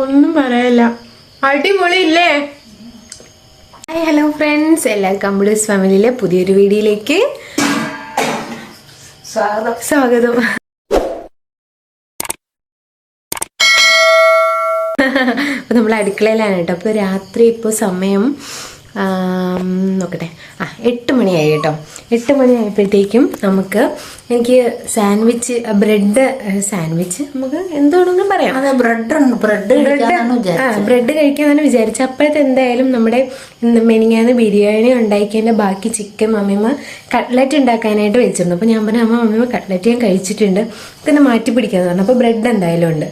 ഒന്നും പറയല്ല. അടിപൊളി ഇല്ലേ ഹായ് ഹലോ ഫ്രണ്ട്സ് എല്ലാ കമ്പ്യൂട്ടേഴ്സ് ഫാമിലിയിലെ പുതിയൊരു വീഡിയോയിലേക്ക് സ്വാഗതം. സ്വാഗതം. അപ്പൊ നമ്മൾ അടുക്കളയിലാണ് കേട്ടോ. അപ്പോൾ രാത്രി ഇപ്പോൾ സമയം നോക്കട്ടെ. ആ എട്ട് മണിയായി കേട്ടോ. എട്ട് മണിയായപ്പോഴത്തേക്കും നമുക്ക് എനിക്ക് സാൻഡ്വിച്ച് ബ്രെഡ് സാൻഡ്വിച്ച് നമുക്ക് എന്തുകൊണ്ടെങ്കിലും പറയാം. അതെ ബ്രെഡ് ഉണ്ട് ബ്രെഡ് ആ ബ്രെഡ് കഴിക്കാന്നാണ് വിചാരിച്ചത്. അപ്പോഴത്തെ എന്തായാലും നമ്മുടെ മെനിങ്ങാന്ന് ബിരിയാണി ഉണ്ടാക്കിയതിന്റെ ബാക്കി ചിക്കൻ മമ്മിമ്മ കട്ട്ലറ്റ് ഉണ്ടാക്കാനായിട്ട് വെച്ചിരുന്നു. അപ്പോൾ ഞാൻ പറഞ്ഞു അമ്മ മമ്മിമ്മ കട്ട്ലറ്റ് ഞാൻ കഴിച്ചിട്ടുണ്ട്. പിന്നെ മാറ്റി പിടിക്കാന്ന് പറഞ്ഞു. അപ്പോൾ ബ്രെഡ് എന്തായാലും ഉണ്ട്.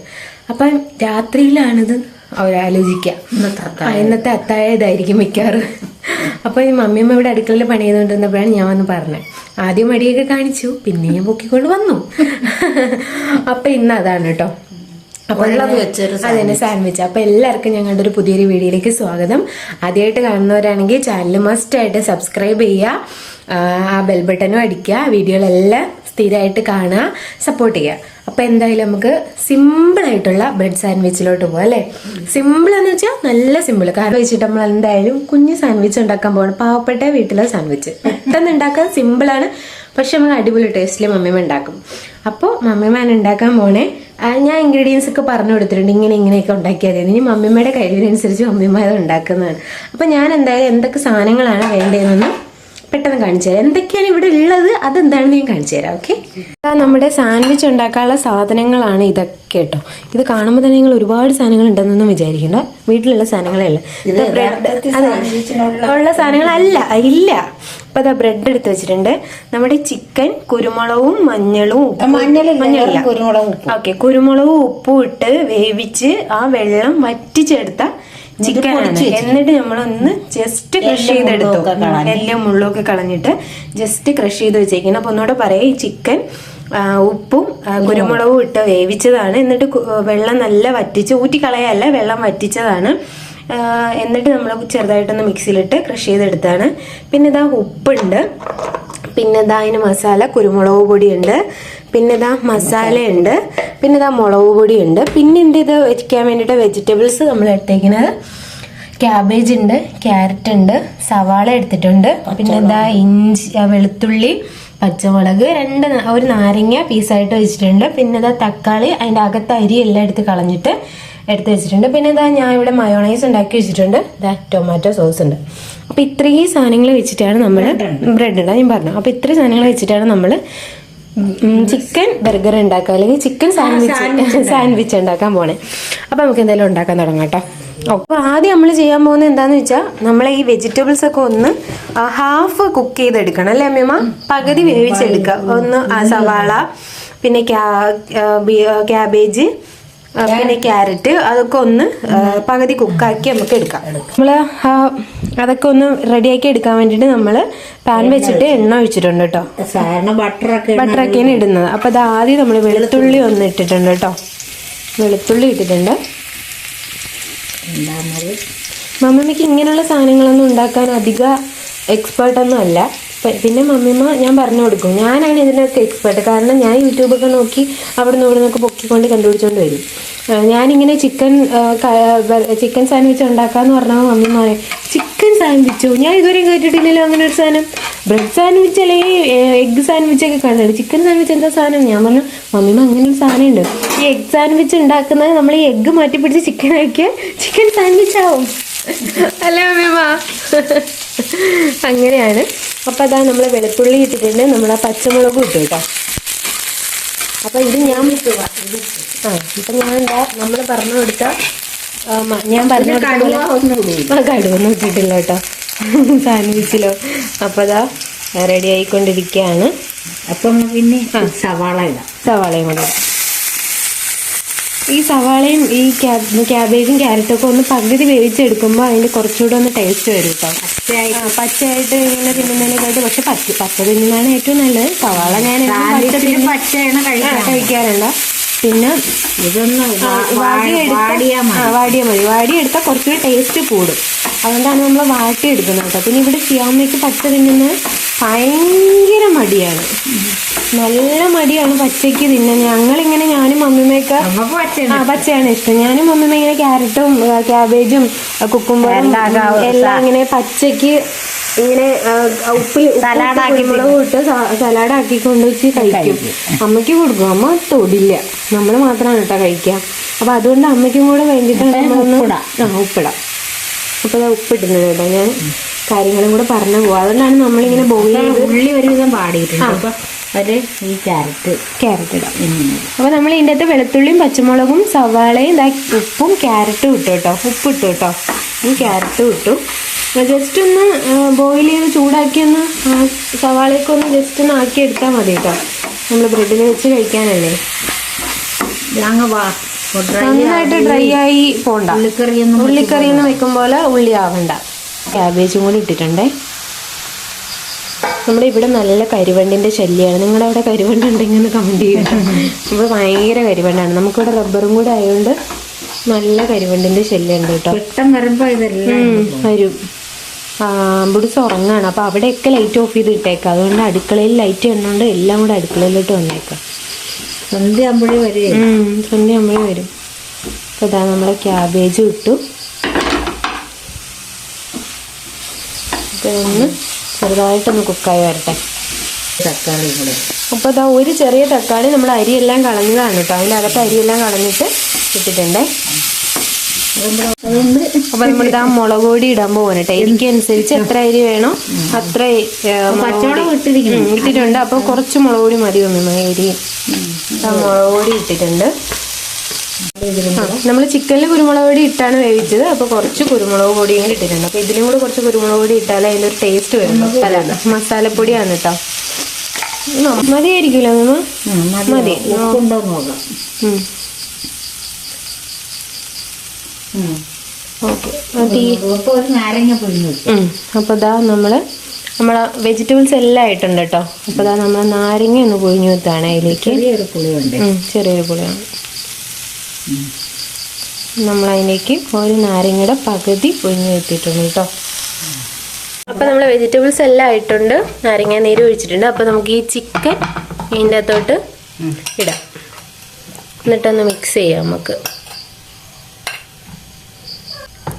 അപ്പം രാത്രിയിലാണിത്. അവരാലോചിക്കുക ഇന്നത്തെ അത്താഴ. ഇതായിരിക്കും മിക്കാറ് അപ്പൊ ഈ മമ്മിയമ്മ ഇവിടെ അടുക്കളയിൽ പണി ചെയ്തുകൊണ്ടിരുന്നപ്പോഴാണ് ഞാൻ വന്ന് പറഞ്ഞത്. ആദ്യം മടിയൊക്കെ കാണിച്ചു പിന്നെ ഞാൻ പൊക്കിക്കൊണ്ട് വന്നു. അപ്പൊ ഇന്ന് അതാണ് കേട്ടോ അപ്പൊ ഉള്ളത് വെച്ചൊരു അതന്നെ സാൻഡ്വിച്ച്. അപ്പൊ എല്ലാവർക്കും ഞങ്ങളുടെ ഒരു പുതിയൊരു വീഡിയോയിലേക്ക് സ്വാഗതം. ആദ്യമായിട്ട് കാണുന്നവരാണെങ്കിൽ ചാനൽ മസ്റ്റ് ആയിട്ട് സബ്സ്ക്രൈബ് ചെയ്യുക ആ, ആ ബെൽ ബട്ടനും അടിക്കുക വീഡിയോകളെല്ലാം സ്ഥിരമായിട്ട് കാണുക സപ്പോർട്ട് ചെയ്യുക. അപ്പൊ എന്തായാലും നമുക്ക് സിമ്പിൾ ആയിട്ടുള്ള ബ്രെഡ് സാൻഡ്വിച്ചിലോട്ട് പോകാം അല്ലേ? സിമ്പിൾ എന്ന് വെച്ചാൽ നല്ല സിമ്പിൾ കാരണം വെച്ചിട്ട് നമ്മൾ എന്തായാലും കുഞ്ഞ് സാൻഡ്വിച്ച് ഉണ്ടാക്കാൻ പോകണം പാവപ്പെട്ട വീട്ടിലെ സാൻഡ്വിച്ച് പെട്ടെന്ന് ഉണ്ടാക്കാൻ സിമ്പിളാണ് പക്ഷെ നമ്മൾ അടിപൊളി ടേസ്റ്റിൽ മമ്മിമ ഉണ്ടാക്കും. അപ്പോൾ മമ്മിമാൻ ഉണ്ടാക്കാൻ പോണേ. ഞാൻ ഇൻഗ്രീഡിയൻസ് ഒക്കെ പറഞ്ഞു കൊടുത്തിട്ടുണ്ട്. ഇങ്ങനെ ഇങ്ങനെയൊക്കെ ഉണ്ടാക്കിയാൽ ഇനി മമ്മിമ്മയുടെ കഴിവിനനുസരിച്ച് മമ്മിമ്മ ഉണ്ടാക്കുന്നതാണ്. അപ്പം ഞാൻ എന്തായാലും എന്തൊക്കെ സാധനങ്ങളാണ് വേണ്ടതെന്ന് പെട്ടെന്ന് കാണിച്ചു തരാം. എന്തൊക്കെയാണ് ഇവിടെ ഉള്ളത്? അതെന്താണെന്ന് ഞാൻ കാണിച്ചു തരാം ഓക്കെ നമ്മുടെ സാൻഡ്വിച്ച് ഉണ്ടാക്കാനുള്ള സാധനങ്ങളാണ് ഇതൊക്കെ കേട്ടോ. ഇത് കാണുമ്പോൾ തന്നെ നിങ്ങൾ ഒരുപാട് സാധനങ്ങൾ ഉണ്ടെന്നൊന്നും വിചാരിക്കണ്ട. വീട്ടിലുള്ള സാധനങ്ങളേ. സാൻഡ്വിച്ചിനുള്ള ഉള്ള സാധനങ്ങളല്ല. ഇല്ല. അപ്പൊ അതാ ബ്രെഡ് എടുത്ത് വെച്ചിട്ടുണ്ട്. നമ്മുടെ ചിക്കൻ കുരുമുളകും മഞ്ഞളും മഞ്ഞളും മഞ്ഞളില്ല. ഓക്കെ കുരുമുളകും ഉപ്പും ഇട്ട് വേവിച്ച് ആ വെള്ളം വറ്റിച്ചെടുത്ത ചിക്കൻ എന്നിട്ട് നമ്മളൊന്ന് ജസ്റ്റ് ക്രഷ് ചെയ്തെടുത്തു. എല്ലാം മുള്ളൊക്കെ കളഞ്ഞിട്ട് ജസ്റ്റ് ക്രഷ് ചെയ്ത് വെച്ചേക്കണം. അപ്പൊ ഒന്നുകൂടെ പറയാം ഈ ചിക്കൻ ഉപ്പും കുരുമുളകും ഇട്ട് വേവിച്ചതാണ്. എന്നിട്ട് വെള്ളം നല്ല വറ്റിച്ച് ഊറ്റി കളയല്ല വെള്ളം വറ്റിച്ചതാണ്. എന്നിട്ട് നമ്മൾ ചെറുതായിട്ടൊന്ന് മിക്സിയിലിട്ട് ക്രഷ് ചെയ്തെടുത്താണ്. പിന്നെ ഇതാ ഉപ്പുണ്ട്. പിന്നെ ഇതാ അതിന് മസാല കുരുമുളക് പൊടിയുണ്ട്. പിന്നെ ഇതാ മസാലയുണ്ട് പിന്നെ ഇതാ മുളക് ഉണ്ട് പിന്നെ ഉണ്ട് ഇത് വെക്കാൻ വേണ്ടിയിട്ട് വെജിറ്റബിൾസ് നമ്മൾ എടുത്തേക്കുന്നത് ക്യാബേജ് ഉണ്ട് ക്യാരറ്റ് ഉണ്ട് സവാള എടുത്തിട്ടുണ്ട്. പിന്നെ ഇതാ ഇഞ്ചി വെളുത്തുള്ളി പച്ചമുളക് രണ്ട് ഒരു നാരങ്ങ പീസായിട്ട് വെച്ചിട്ടുണ്ട്. പിന്നെ ഇതാ തക്കാളി അതിന്റെ അകത്ത് അരി എല്ലാം എടുത്ത് കളഞ്ഞിട്ട് എടുത്ത് വെച്ചിട്ടുണ്ട്. പിന്നെ ഇതാ ഞാൻ ഇവിടെ മയോണൈസ് ഉണ്ടാക്കി വെച്ചിട്ടുണ്ട്. ഇതാ ടൊമാറ്റോ സോസ് ഉണ്ട്. അപ്പോൾ ഇത്രയും സാധനങ്ങൾ വെച്ചിട്ടാണ് നമ്മൾ ബ്രെഡ് ഉണ്ടാകും ഞാൻ പറഞ്ഞു അപ്പോൾ ഇത്രയും സാധനങ്ങൾ വെച്ചിട്ടാണ് നമ്മൾ ചിക്കൻ ബർഗർ ഉണ്ടാക്കാം അല്ലെങ്കിൽ ചിക്കൻ സാൻഡ്വിച്ച് സാൻഡ്വിച്ച് ഉണ്ടാക്കാൻ പോണേ. അപ്പൊ നമുക്ക് എന്തായാലും ഉണ്ടാക്കാൻ തുടങ്ങാം കേട്ടോ അപ്പൊ ആദ്യം നമ്മൾ ചെയ്യാൻ പോകുന്നത് എന്താന്ന് വെച്ചാൽ നമ്മളെ ഈ വെജിറ്റബിൾസ് ഒക്കെ ഒന്ന് ഹാഫ് കുക്ക് ചെയ്തെടുക്കണം അല്ലേ അമ്മ പകുതി വേവിച്ചെടുക്കുക. ഒന്ന് സവാള പിന്നെ ക്യാബേജ് പിന്നെ ക്യാരറ്റ് അതൊക്കെ ഒന്ന് പകുതി കുക്കാക്കി നമുക്ക് എടുക്കാം. നമ്മൾ അതൊക്കെ ഒന്ന് റെഡിയാക്കി എടുക്കാൻ വേണ്ടിയിട്ട് നമ്മൾ പാൻ വെച്ചിട്ട് എണ്ണ ഒഴിച്ചിട്ടുണ്ട് കേട്ടോ. സാധാരണ ബട്ടറൊക്കെ ബട്ടറൊക്കെയാണ് ഇടുന്നത്. അപ്പോൾ അത് ആദ്യം നമ്മൾ വെളുത്തുള്ളി. ഒന്ന് ഇട്ടിട്ടുണ്ട് കേട്ടോ. വെളുത്തുള്ളി ഇട്ടിട്ടുണ്ട്. മമ്മിമ്മയ്ക്ക് ഇങ്ങനെയുള്ള സാധനങ്ങളൊന്നും ഉണ്ടാക്കാൻ അധികം എക്സ്പേർട്ടൊന്നും അല്ല. പിന്നെ മമ്മിമ്മ ഞാൻ പറഞ്ഞു കൊടുക്കും. ഞാനാണ് ഇതിനൊക്കെ എക്സ്പേർട്ട് കാരണം ഞാൻ യൂട്യൂബൊക്കെ നോക്കി അവിടെ നിന്ന് ഇവിടെ നിന്നൊക്കെ പൊക്കിക്കൊണ്ട് കണ്ടുപിടിച്ചോണ്ട് വരും. ഞാനിങ്ങനെ ചിക്കൻ ചിക്കൻ സാൻഡ്വിച്ച് ഉണ്ടാക്കാന്ന് പറഞ്ഞാൽ മമ്മിമ്മ പറയും ചിക്കൻ സാൻഡ്വിച്ചോ? ഞാൻ ഇതുവരെ കേട്ടിട്ടില്ലല്ലോ അങ്ങനെ ഒരു സാധനം. ബ്രെഡ് സാൻഡ്വിച്ച് അല്ലെങ്കിൽ എഗ്ഗ് സാൻഡ്വിച്ച് ഒക്കെ കണ്ടിട്ടുണ്ട് ചിക്കൻ സാൻഡ്വിച്ച് എന്താ സാധനം? ഞാൻ പറഞ്ഞു മമ്മിമ്മ അങ്ങനെ ഒരു സാധനം ഉണ്ട്. ഈ എഗ് സാൻഡ്വിച്ച് ഉണ്ടാക്കുന്നത് നമ്മൾ ഈ എഗ്ഗ് മാറ്റി പിടിച്ച് ചിക്കൻ ആക്കിയാൽ ചിക്കൻ സാൻഡ്വിച്ച് ആവും അല്ലേ അമ്മമ്മ അങ്ങനെയാണ്. അപ്പോൾ അതാ നമ്മൾ വെളുത്തുള്ളി ഇട്ടിട്ടുണ്ട്. നമ്മൾ ആ പച്ചമുളകും ഇട്ടു കേട്ടോ. അപ്പം ഇത് ഞാൻ ആ ഇപ്പം ഞാൻ എന്താ നമ്മൾ പറഞ്ഞു കൊടുത്ത ഞാൻ പറഞ്ഞു കൊടുത്ത കടുവൊന്നും ഇട്ടിട്ടില്ല കേട്ടോ. സാൻഡ്വിച്ചിലോ. അപ്പം അതാ റെഡി ആയിക്കൊണ്ടിരിക്കുകയാണ് അപ്പം പിന്നെ സവാള ഇടാം. സവാളയും കൂടെ. ഈ സവാളയും ഈ ക്യാബ് ക്യാബേജും ക്യാരറ്റും ഒക്കെ ഒന്ന് പകുതി വേവിച്ചെടുക്കുമ്പോൾ അതിന്റെ കുറച്ചുകൂടെ ഒന്ന് ടേസ്റ്റ് വരും കേട്ടോ പച്ചയായി പച്ചയായിട്ട് ഇങ്ങനെ തിന്നുന്നതിനെക്കാട്ട് പക്ഷെ പച്ച പച്ച തിന്നുന്നതാണ് ഏറ്റവും നല്ലത്. സവാള ഞാൻ. പച്ചയാണ് കഴിക്കാറുണ്ട്. പിന്നെ ഇതൊന്ന് ആ, വാടിയാ മതി. വാടിയാ മതി. വാടിയെടുത്താൽ കുറച്ചുകൂടി ടേസ്റ്റ് കൂടും. അതുകൊണ്ടാണ് നമ്മൾ വാട്ടിയെടുക്കുന്നത് കേട്ടോ പിന്നെ ഇവിടെ സിയാമ്മയ്ക്ക് പച്ച തിന്നുന്നത് ഭയങ്കര മടിയാണ്. നല്ല മടിയാണ് പച്ചയ്ക്ക് തിന്നാൻ. ഞങ്ങളിങ്ങനെ ഞാനും പച്ച പച്ചയാണ്. ഇഷ്ടം ഞാനും മമ്മിമ്മ ഇങ്ങനെ ക്യാരറ്റും ക്യാബേജും കുക്കുംബറും എല്ലാം ഇങ്ങനെ പച്ചയ്ക്ക് ഇങ്ങനെ ഉപ്പി സലാഡാക്കി മുളക് ഇട്ട് സലാഡ് ആക്കി കൊണ്ടുവച്ച് കഴിക്കും. അമ്മയ്ക്ക് കൊടുക്കും. അമ്മ തൊടില്ല. നമ്മൾ മാത്രമാണ് കേട്ടോ കഴിക്കുക അപ്പൊ അതുകൊണ്ട് അമ്മയ്ക്കും കൂടെ വേണ്ടിയിട്ടാണ് ഉപ്പിടാം. ആ ഉപ്പിടാം. അപ്പൊ ഉപ്പിടുന്നത് കേട്ടോ ഞാൻ. കാര്യങ്ങളും കൂടെ പറഞ്ഞു പോകും അതുകൊണ്ടാണ് നമ്മളിങ്ങനെ ബോയിൽ ചെയ്ത് ഉള്ളി ഒരുവിധം പാടിയിട്ടുണ്ട് ഒരു ഈ ക്യാരറ്റ്. ക്യാരറ്റ് ഇടാം. ഉം. അപ്പൊ നമ്മൾ ഇതിന്റെ അകത്ത് വെളുത്തുള്ളിയും പച്ചമുളകും സവാളയും ഇതാ ഉപ്പും ക്യാരറ്റും ഇട്ടു കേട്ടോ. ഉപ്പ് ഇട്ടു കേട്ടോ. ഈ ക്യാരറ്റും ഇട്ടു. ജസ്റ്റ് ഒന്ന് ബോയിൽ ചെയ്ത് ചൂടാക്കി ഒന്ന് സവാളയൊക്കെ ഒന്ന് ജസ്റ്റ് ഒന്ന് ആക്കി എടുത്താൽ മതി കേട്ടോ. നമ്മൾ ബ്രെഡിൽ വെച്ച് കഴിക്കാനല്ലേ. നന്നായിട്ട് ഡ്രൈ ആയി പോണ്ട. ഉള്ളിക്കറി ഉള്ളിക്കറിയെന്ന് വെക്കും പോലെ ഉള്ളി ആവണ്ട ക്യാബേജും കൂടി ഇട്ടിട്ടുണ്ടേ. നമ്മുടെ ഇവിടെ നല്ല കരിവണ്ടിന്റെ ശല്യമാണ് നിങ്ങളുടെ അവിടെ കരിവണ്ട് ഉണ്ടെങ്കിൽ ഒന്ന് കമന്റ് ചെയ്യുക ഇവിടെ ഭയങ്കര കരിവണ്ടാണ്. നമുക്കിവിടെ റബ്ബറും കൂടെ ആയതുകൊണ്ട് നല്ല കരിവണ്ടിന്റെ ശല്യമുണ്ട് കേട്ടോ വെട്ടം വരുമ്പോ ഇതെല്ലാം വരും. ബുഡിസ് ഉറങ്ങാണ് അപ്പൊ അവിടെയൊക്കെ ലൈറ്റ് ഓഫ് ചെയ്ത് ഇട്ടേക്കാം അതുകൊണ്ട് അടുക്കളയിൽ ലൈറ്റ് കണ്ടുകൊണ്ട് എല്ലാം കൂടെ അടുക്കളയിലോട്ട് വന്നേക്കാം. സന്ധ്യ ആകുമ്പോഴേ വരെ. സന്ധ്യ ആകുമ്പോഴേ വരും. അപ്പോൾ ഇതാ നമ്മുടെ ക്യാബേജ് ഇട്ടു. ഇതൊന്ന് ചെറുതായിട്ടൊന്ന് കുക്കായി വരട്ടെ. തക്കാളി കൂടെ. അപ്പോൾ അതാ ഒരു ചെറിയ തക്കാളി നമ്മൾ അരിയെല്ലാം കളഞ്ഞതാണ് കേട്ടോ. അതിന്റെ അകത്ത് അരിയെല്ലാം കളഞ്ഞിട്ട് ഇട്ടിട്ടുണ്ടേ. അപ്പൊ അപ്പോൾ ആ മുളക് പൊടി ഇടാൻ പോകാൻ കേട്ടോ. എരിക്ക് അനുസരിച്ച് എത്ര അരി വേണോ അത്ര ഇട്ടിട്ടുണ്ട്. അപ്പൊ കുറച്ച് മുളക് പൊടി മതി വന്നു അരി. മുളക് പൊടി ഇട്ടിട്ടുണ്ട്. നമ്മൾ ചിക്കനിൽ കുരുമുളക് പൊടി ഇട്ടാണ് വേവിച്ചത്. അപ്പോൾ കുറച്ച് കുരുമുളക് പൊടിയും കൂടി ഇട്ടിട്ടുണ്ട്. അപ്പോൾ ഇതിലും കൂടെ കുറച്ച് കുരുമുളക് പൊടി ഇട്ടാലേ അതിന്റെ ഒരു ടേസ്റ്റ് വരും. അല്ല മസാലപ്പൊടിയാണ് കേട്ടോ മതിയായിരിക്കില്ല നമ്മൾ മതി. ഓക്കെ. അപ്പോൾ ഇതാ നമ്മൾ നമ്മളെ വെജിറ്റബിൾസ് എല്ലാം ആയിട്ടുണ്ട് കേട്ടോ അപ്പോൾ ഇതാ നമ്മൾ നാരങ്ങ ഒന്ന് പൊഴിഞ്ഞു വെത്താണ് അതിലേക്ക്. ചെറിയൊരു പുളിയുണ്ട്. ചെറിയൊരു പുളിയാണ്. നമ്മൾ അതിലേക്ക് ഒരു നാരങ്ങയുടെ പകുതി പൊഴിഞ്ഞു വെച്ചിട്ടുണ്ട് കേട്ടോ. അപ്പോൾ നമ്മൾ വെജിറ്റബിൾസ് എല്ലാം ആയിട്ടുണ്ട്. നാരങ്ങ നീര് ഒഴിച്ചിട്ടുണ്ട്. അപ്പോൾ നമുക്ക് ഈ ചിക്കൻ ഇതിന്റെ അകത്തോട്ട് ഇടാം. എന്നിട്ടൊന്ന് മിക്സ് ചെയ്യാം നമുക്ക്.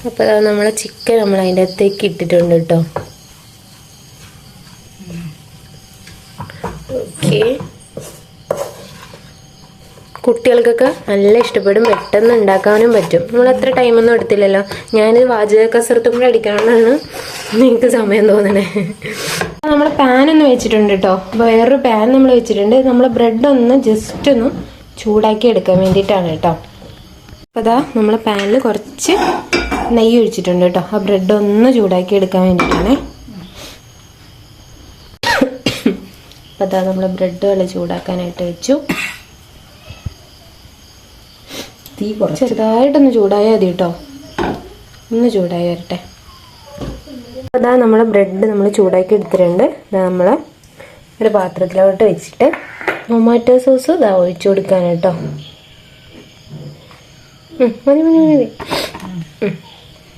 അപ്പോൾ നമ്മളെ ചിക്കൻ നമ്മൾ അതിന്റെ അകത്തേക്ക് ഇട്ടിട്ടുണ്ട് കേട്ടോ. ഓക്കെ കുട്ടികൾക്കൊക്കെ നല്ല ഇഷ്ടപ്പെടും. പെട്ടെന്ന് ഉണ്ടാക്കാനും പറ്റും. നമ്മൾ അത്ര ടൈമൊന്നും എടുത്തില്ലല്ലോ. ഞാനിത് വാചക കസർത്തും കൂടെ അടിക്കാനാണ് നിങ്ങൾക്ക് സമയം തോന്നണേ. നമ്മൾ പാൻ ഒന്ന് വെച്ചിട്ടുണ്ട് കേട്ടോ അപ്പോൾ വേറൊരു പാൻ നമ്മൾ വെച്ചിട്ടുണ്ട്. നമ്മൾ ബ്രെഡ് ഒന്ന് ജസ്റ്റ് ഒന്ന് ചൂടാക്കി എടുക്കാൻ വേണ്ടിയിട്ടാണ് കേട്ടോ അപ്പോൾ അതാ നമ്മൾ പാനിൽ കുറച്ച് നെയ്യ് ഒഴിച്ചിട്ടുണ്ട് കേട്ടോ ആ ബ്രെഡ് ഒന്ന് ചൂടാക്കി എടുക്കാൻ വേണ്ടിയിട്ടാണ്. അപ്പോൾ അതാ നമ്മൾ ബ്രെഡ് വെള്ളം ചൂടാക്കാനായിട്ട് വെച്ചു. തീ കുറച്ച്. ചെറുതായിട്ടൊന്ന് ചൂടായാൽ മതി കേട്ടോ ഒന്ന് ചൂടായി വരട്ടെ. അതാ നമ്മൾ ബ്രെഡ് നമ്മൾ ചൂടാക്കി എടുത്തിട്ടുണ്ട്. നമ്മൾ ഒരു പാത്രത്തിലോട്ട് വെച്ചിട്ട് ടൊമാറ്റോ സോസ് ഇതാ ഒഴിച്ചു കൊടുക്കാൻ കേട്ടോ മതി മതി മതി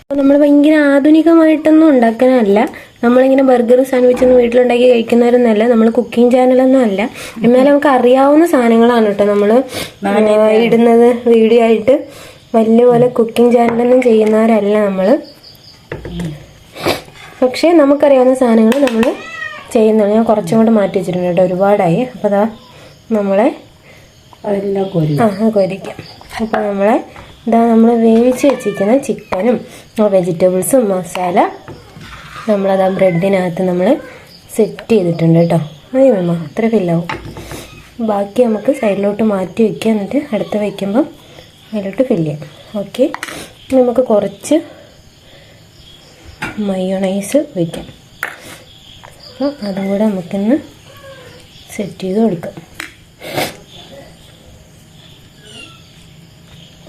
നമ്മൾ ഭയങ്കര ആധുനികമായിട്ടൊന്നും ഉണ്ടാക്കാനല്ല. നമ്മളിങ്ങനെ ബർഗർ സാൻഡ്വിച്ച് ഒന്നും വീട്ടിലുണ്ടാക്കി കഴിക്കുന്നവരൊന്നല്ല നമ്മൾ കുക്കിംഗ് ചാനലൊന്നും അല്ല. എന്നാലും നമുക്ക് അറിയാവുന്ന സാധനങ്ങളാണ് കേട്ടോ നമ്മൾ ഇടുന്നത് വീഡിയോ ആയിട്ട്. വലിയ പോലെ കുക്കിംഗ് ചാനലൊന്നും ചെയ്യുന്നവരല്ല നമ്മൾ പക്ഷേ നമുക്കറിയാവുന്ന സാധനങ്ങൾ നമ്മൾ ചെയ്യുന്നുള്ളൂ ഞാൻ കുറച്ചും കൂടെ മാറ്റി വെച്ചിട്ടുണ്ട് കേട്ടോ. ഒരുപാടായി. അപ്പോൾ അതാ നമ്മളെ ആ കൊരിക്കാം. അപ്പോൾ നമ്മളെ ഇതാ നമ്മൾ വേവിച്ച് വെച്ചിരിക്കുന്ന ചിക്കനും വെജിറ്റബിൾസും മസാല. നമ്മളത് ആ ബ്രെഡിനകത്ത് നമ്മൾ സെറ്റ് ചെയ്തിട്ടുണ്ട് കേട്ടോ മമ്മ അത്ര ഫില്ലാവും ബാക്കി നമുക്ക് സൈഡിലോട്ട് മാറ്റി വയ്ക്കുക എന്നിട്ട് അടുത്ത് വയ്ക്കുമ്പം അതിലോട്ട് ഫില്ല് ചെയ്യാം. ഓക്കെ നമുക്ക് കുറച്ച് മയോണൈസ് വയ്ക്കാം അപ്പോൾ അതും കൂടെ നമുക്കിന്ന് സെറ്റ് ചെയ്ത് കൊടുക്കാം.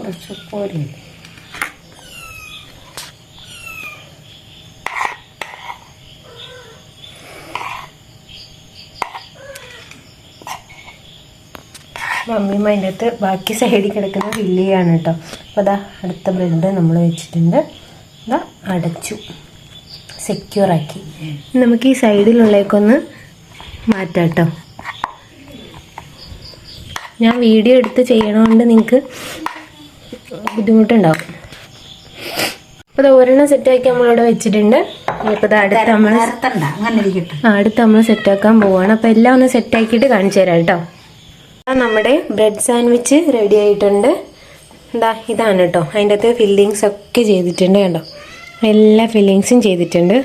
കുറച്ച് കോരി മമ്മിയും അതിന്റെ അകത്ത് ബാക്കി സൈഡിൽ കിടക്കുന്ന വില്ലിയാണ് കേട്ടോ. അപ്പോൾ അതാ അടുത്ത ബ്രെഡ് നമ്മൾ വെച്ചിട്ടുണ്ട്. അതാ അടച്ചു. സെക്യൂറാക്കി നമുക്ക് ഈ സൈഡിലുള്ളേക്കൊന്ന് മാറ്റാം കേട്ടോ. ഞാൻ വീഡിയോ എടുത്ത് ചെയ്യണോണ്ട് നിങ്ങൾക്ക് ബുദ്ധിമുട്ടുണ്ടാവും. അപ്പോൾ ഇത് ഒരെണ്ണം സെറ്റാക്കി നമ്മളിവിടെ വെച്ചിട്ടുണ്ട്. ഇപ്പോൾ അടുത്ത് നമ്മൾ സെറ്റ് അടുത്ത് നമ്മൾ സെറ്റാക്കാൻ പോവാണ്. അപ്പോൾ എല്ലാം ഒന്ന് സെറ്റാക്കിയിട്ട് കാണിച്ചു തരാം കേട്ടോ. നമ്മുടെ ബ്രെഡ് സാൻഡ്വിച്ച് റെഡി ആയിട്ടുണ്ട്. എന്താ ഇതാണ് കേട്ടോ. അതിന്റെ അകത്ത് ഫില്ലിങ്സ് ഒക്കെ ചെയ്തിട്ടുണ്ട് കണ്ടോ. എല്ലാ ഫില്ലിങ്സും ചെയ്തിട്ടുണ്ട്.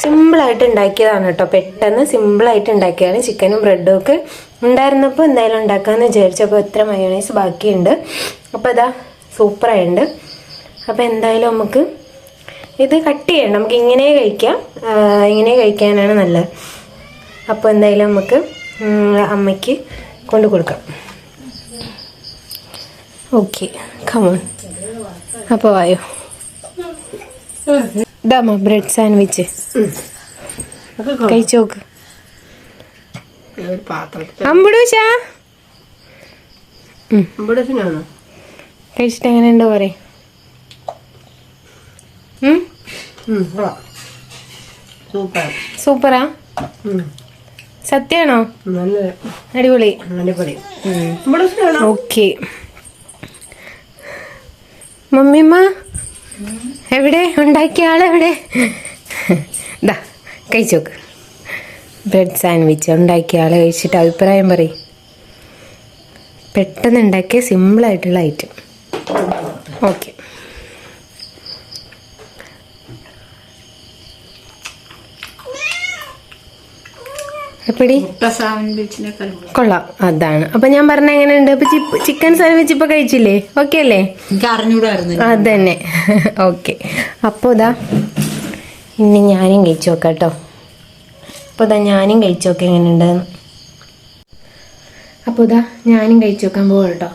സിമ്പിളായിട്ട് ഉണ്ടാക്കിയതാണ് കേട്ടോ. പെട്ടെന്ന് സിമ്പിളായിട്ട് ഉണ്ടാക്കിയാണ് ചിക്കനും ബ്രെഡും ഒക്കെ. ഉണ്ടായിരുന്നപ്പോൾ എന്തായാലും ഉണ്ടാക്കാമെന്ന് വിചാരിച്ചപ്പോൾ എത്ര മയോണൈസ് ബാക്കിയുണ്ട്. അപ്പോൾ ഇതാ സൂപ്പറായിട്ടുണ്ട്. അപ്പോൾ എന്തായാലും നമുക്ക് ഇത് കട്ട് ചെയ്യണം. നമുക്ക് ഇങ്ങനെ കഴിക്കാം. ഇങ്ങനെ കഴിക്കാനാണ് നല്ലത്. അപ്പോൾ എന്തായാലും നമുക്ക് അമ്മയ്ക്ക് കൊണ്ടു കൊടുക്കാം. ഓക്കെ കമോൺ അപ്പോൾ വായോ. ഇതാമ ബ്രെഡ് സാൻഡ്വിച്ച്. കഴിച്ചു നോക്ക്. ഒരു കഴിച്ചിട്ട് എങ്ങനെയുണ്ട് പോരെ സൂപ്പറാ? സത്യാണോ അടിപൊളി. ഓക്കെ. മമ്മിമ്മ എവിടെ? ഉണ്ടാക്കിയ ആളെവിടെ ദാ കഴിച്ചോക്ക് ബ്രെഡ് സാൻഡ്വിച്ച്. ഉണ്ടാക്കിയ ആളെ കഴിച്ചിട്ട് അഭിപ്രായം പറയും. പെട്ടെന്ന് ഉണ്ടാക്കിയ സിമ്പിളായിട്ടുള്ള ഐറ്റം ഓക്കെ. എപ്പടി? കൊള്ളാം. അതാണ്. അപ്പൊ ഞാൻ പറഞ്ഞ എങ്ങനെയുണ്ട്? ചിക്കൻ സാൻഡ്വിച്ച് ഇപ്പൊ കഴിച്ചില്ലേ? ഓക്കെ അല്ലേ? അതന്നെ. ഓക്കെ. അപ്പോൾ ഇതാ ഇനി ഞാനും കഴിച്ചു നോക്കാം കേട്ടോ. അപ്പോൾ ഇതാ ഞാനും കഴിച്ചു നോക്കാം എങ്ങനെയുണ്ടെന്ന്. അപ്പോൾ ഇതാ ഞാനും കഴിച്ചു നോക്കാൻ പോകട്ടോ കേട്ടോ.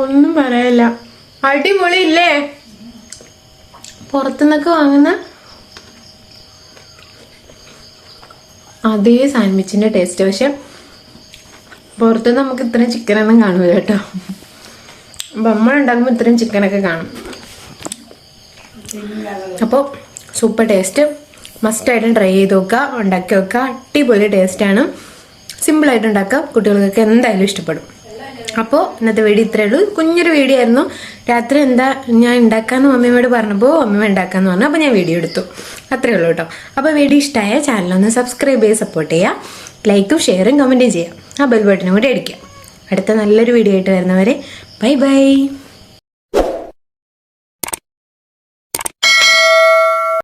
ഒന്നും പറയല്ല. അടിപൊളി ഇല്ലേ പുറത്തുനിന്നൊക്കെ വാങ്ങുന്ന അതേ സാൻഡ്വിച്ചിന്റെ ടേസ്റ്റ് പക്ഷെ പുറത്ത് നമുക്ക് ഇത്രയും ചിക്കനൊന്നും കാണില്ല കേട്ടോ. അപ്പം നമ്മൾ ഉണ്ടാക്കുമ്പോൾ ഇത്രയും ചിക്കനൊക്കെ കാണും. അപ്പോൾ സൂപ്പർ ടേസ്റ്റ് മസ്റ്റായിട്ടും ട്രൈ ചെയ്ത് നോക്കുക ഉണ്ടാക്കി നോക്കുക. അടിപൊളി ടേസ്റ്റാണ് സിമ്പിളായിട്ട് ഉണ്ടാക്കുക. കുട്ടികൾക്കൊക്കെ എന്തായാലും ഇഷ്ടപ്പെടും. അപ്പോൾ ഇന്നത്തെ വീഡിയോ ഇത്രയേ ഉള്ളൂ. കുഞ്ഞൊരു വീഡിയോ ആയിരുന്നു. രാത്രി എന്താ ഞാൻ ഉണ്ടാക്കാമെന്ന് അമ്മയോട് പറഞ്ഞപ്പോൾ അമ്മ ഉണ്ടാക്കാമെന്ന് പറഞ്ഞു. അപ്പോൾ ഞാൻ വീഡിയോ എടുത്തു. അത്രയേ ഉള്ളൂ കേട്ടോ. അപ്പോൾ വീഡിയോ ഇഷ്ടമായ ചാനലൊന്ന് സബ്സ്ക്രൈബ് ചെയ്ത് സപ്പോർട്ട് ചെയ്യുക ലൈക്കും ഷെയറും കമന്റും ചെയ്യുക ആ ബെൽ ബട്ടനും കൂടി അടിക്കുക. അടുത്ത നല്ലൊരു വീഡിയോ ആയിട്ട് വരുന്നവരെ ബൈ ബൈ